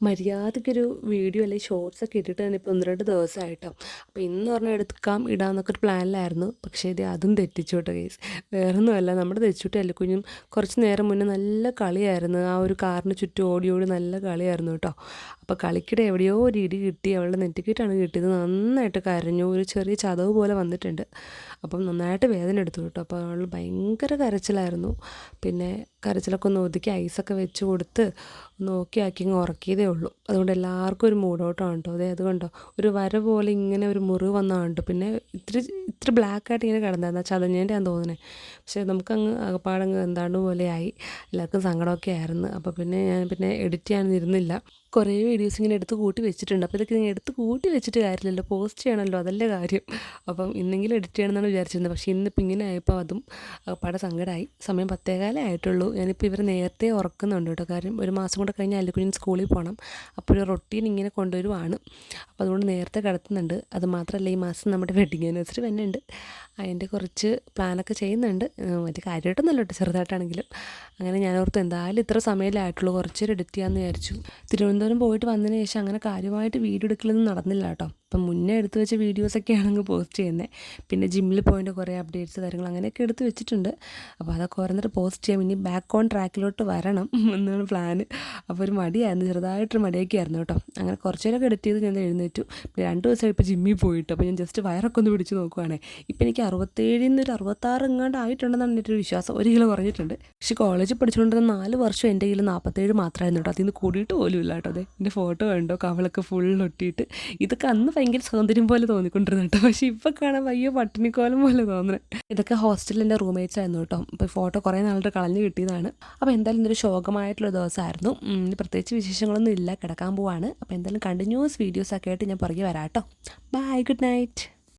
മര്യാദയ്ക്കൊരു video അല്ലെങ്കിൽ shorts ഒക്കെ ഇട്ടിട്ട് തന്നെ ഇപ്പോൾ ഒന്ന് രണ്ട് ദിവസമായിട്ടോ അപ്പോൾ ഇന്ന് പറഞ്ഞാൽ എടുക്കാം ഇടാമെന്നൊക്കെ ഒരു പ്ലാനിലായിരുന്നു. പക്ഷേ ഇത് അതും തെറ്റിച്ചു കേട്ടോ കേസ് വേറൊന്നുമല്ല നമ്മുടെ തെച്ചുട്ടി കുഞ്ഞും കുറച്ച് നേരം മുന്നേ നല്ല കളിയായിരുന്നു. ആ ഒരു കാറിന് ചുറ്റും ഓടി ഓടി നല്ല കളിയായിരുന്നു കേട്ടോ. അപ്പോൾ കളിക്കിടെ എവിടെയോ ഒരു ഇടി കിട്ടി അവളുടെ നെറ്റിക്കിട്ടാണ് കിട്ടിയത്. നന്നായിട്ട് കരഞ്ഞു. ഒരു ചെറിയ ചതവ് പോലെ വന്നിട്ടുണ്ട്. അപ്പം നന്നായിട്ട് വേദന എടുത്തു കേട്ടോ. അപ്പോൾ അവൾ ഭയങ്കര കരച്ചിലായിരുന്നു. പിന്നെ കരച്ചിലൊക്കെ ഒന്ന് ഒതുക്കി ഐസൊക്കെ വെച്ച് കൊടുത്ത് നോക്കിയാക്കി ഇങ്ങ് ഉറക്കിയതേ ഉള്ളൂ. അതുകൊണ്ട് എല്ലാവർക്കും ഒരു മൂടോട്ടമാണ് കേട്ടോ. അതെ അതുകൊണ്ടോ ഒരു വര പോലെ ഇങ്ങനെ ഒരു മുറിവ് വന്നതാണ് പിന്നെ ഇത്തിരി ഇത്തിരി ബ്ലാക്കായിട്ട് ഇങ്ങനെ കിടന്നായിരുന്നു. ചതഞ്ഞേന്റെ ഞാൻ തോന്നുന്നത് പക്ഷേ നമുക്കങ്ങ് അകപ്പാടങ്ങ് എന്താണ്ട് പോലെയായി എല്ലാവർക്കും സങ്കടമൊക്കെ ആയിരുന്നു. അപ്പോൾ പിന്നെ ഞാൻ പിന്നെ എഡിറ്റ് ചെയ്യാനൊന്നിരുന്നില്ല കുറേ വീഡിയോസ് ഇങ്ങനെ എടുത്ത് കൂട്ടി വെച്ചിട്ടുണ്ട്. അപ്പോൾ ഇതൊക്കെ ഇങ്ങനെ എടുത്ത് കൂട്ടി വെച്ചിട്ട് കാര്യമില്ലല്ലോ. പോസ്റ്റ് ചെയ്യണമല്ലോ. അതല്ലേ കാര്യം. അപ്പം ഇന്നെങ്കിലും എഡിറ്റ് ചെയ്യണമെന്നാണ് വിചാരിച്ചിരുന്നത്. പക്ഷേ ഇന്നിപ്പോൾ ഇങ്ങനെ ആയപ്പോൾ അതും പട സങ്കടമായി സമയം പത്തേകാലേ ആയിട്ടുള്ളൂ. ഞാനിപ്പോൾ ഇവരെ നേരത്തെ ഉറക്കുന്നുണ്ട് കേട്ടോ. കാര്യം ഒരു മാസം കൂടെ കഴിഞ്ഞാൽ അല്ലിക്കുഞ്ഞിന് സ്കൂളിൽ പോകണം. അപ്പോൾ ഒരു റൊട്ടീൻ ഇങ്ങനെ കൊണ്ടുവരുവാണ്. അപ്പോൾ അതുകൊണ്ട് നേരത്തെ കിടത്തുന്നുണ്ട്. അത് മാത്രമല്ല ഈ മാസം നമ്മുടെ വെഡിങ് ആനിവേഴ്സറി തന്നെ ഉണ്ട്. അതിന്റെ കുറച്ച് പ്ലാനൊക്കെ ചെയ്യുന്നുണ്ട്. വലിയ കാര്യമായിട്ടൊന്നുമല്ല കേട്ടോ. ചെറുതായിട്ടാണെങ്കിലും. അങ്ങനെ ഞാൻ ഓർത്ത് എന്തായാലും ഇത്ര സമയമല്ലേ ആയിട്ടുള്ളൂ. കുറച്ച് നേരം എഡിറ്റ് ചെയ്യാമെന്ന് വിചാരിച്ചു. തിരുവനന്തപുരം പോയിട്ട് വന്നതിന് ശേഷം അങ്ങനെ കാര്യമായിട്ട് വീഡിയോ എടുക്കലൊന്നും നടന്നില്ല കേട്ടോ. അപ്പം മുന്നേ എടുത്തു വെച്ച വീഡിയോസൊക്കെ ആണെങ്കിൽ പോസ്റ്റ് ചെയ്യുന്നത് പിന്നെ ജിമ്മിൽ പോയിന്റെ കുറേ അപ്ഡേറ്റ്സ് കാര്യങ്ങൾ അങ്ങനെയൊക്കെ എടുത്തു വെച്ചിട്ടുണ്ട്. അപ്പോൾ അതൊക്കെ ഓരോന്നിട്ട് പോസ്റ്റ് ചെയ്യാം. ഇനി ബാക്ക് ഓൺ ട്രാക്കിലോട്ട് വരണം എന്നാണ് പ്ലാൻ അപ്പോൾ ഒരു മടിയായിരുന്നു. ചെറുതായിട്ടൊരു മടിയൊക്കെ ആയിരുന്നു കേട്ടോ. അങ്ങനെ കുറച്ച് നേരമൊക്കെ എഡിറ്റ് ചെയ്ത് ഞാൻ എഴുന്നേറ്റു. പിന്നെ രണ്ട് ദിവസമായി ഇപ്പോൾ ജിമ്മിൽ പോയിട്ട്. അപ്പോൾ ഞാൻ ജസ്റ്റ് വയറൊക്കെ ഒന്ന് പിടിച്ച് നോക്കുവാണേ. ഇപ്പം എനിക്ക് അറുപത്തേഴിൽ നിന്ന് ഒരു അറുപത്താറ് എങ്ങാണ്ട് ആയിട്ടുണ്ടെന്നാണ് എന്റെ ഒരു വിശ്വാസം. ഒരു കിലോ കുറഞ്ഞിട്ടുണ്ട്. പക്ഷേ കോളേജിൽ പഠിച്ചുകൊണ്ടിരുന്ന നാല് വർഷം എന്റെ കയ്യിൽ നാൽപ്പത്തേഴ് മാത്രമായിരുന്നു കേട്ടോ. അതിൽ നിന്ന് കൂടിയിട്ട് പോലും ഇല്ല കേട്ടോ. അതെ എന്റെ ഫോട്ടോ കണ്ടോ? കവളൊക്കെ ഫുൾ ഒട്ടിയിട്ട്. ഇതൊക്കെ അന്ന് ഭയങ്കര സൗന്ദര്യം പോലെ തോന്നിക്കൊണ്ടിരുന്നു കേട്ടോ. പക്ഷേ ഇപ്പൊ കാണാൻ വയ്യ പട്ടിണിക്കോലം പോലെ തോന്നുന്നത് ഇതൊക്കെ ഹോസ്റ്റലിന്റെ റൂംമേറ്റ്സ് ആയിരുന്നു കേട്ടോ. ഇപ്പോൾ ഫോട്ടോ കുറേ നാളുടെ കളഞ്ഞു കിട്ടിയതാണ്. അപ്പോൾ എന്തായാലും ഇന്നൊരു ശോകമായിട്ടുള്ള ദിവസമായിരുന്നു. പ്രത്യേകിച്ച് വിശേഷങ്ങളൊന്നും ഇല്ല. കിടക്കാൻ പോവാണ്. അപ്പോൾ എന്തായാലും കണ്ടിന്യൂസ് വീഡിയോസ് ഒക്കെ ആയിട്ട് ഞാൻ പുറകെ വരാം കേട്ടോ. Bye good night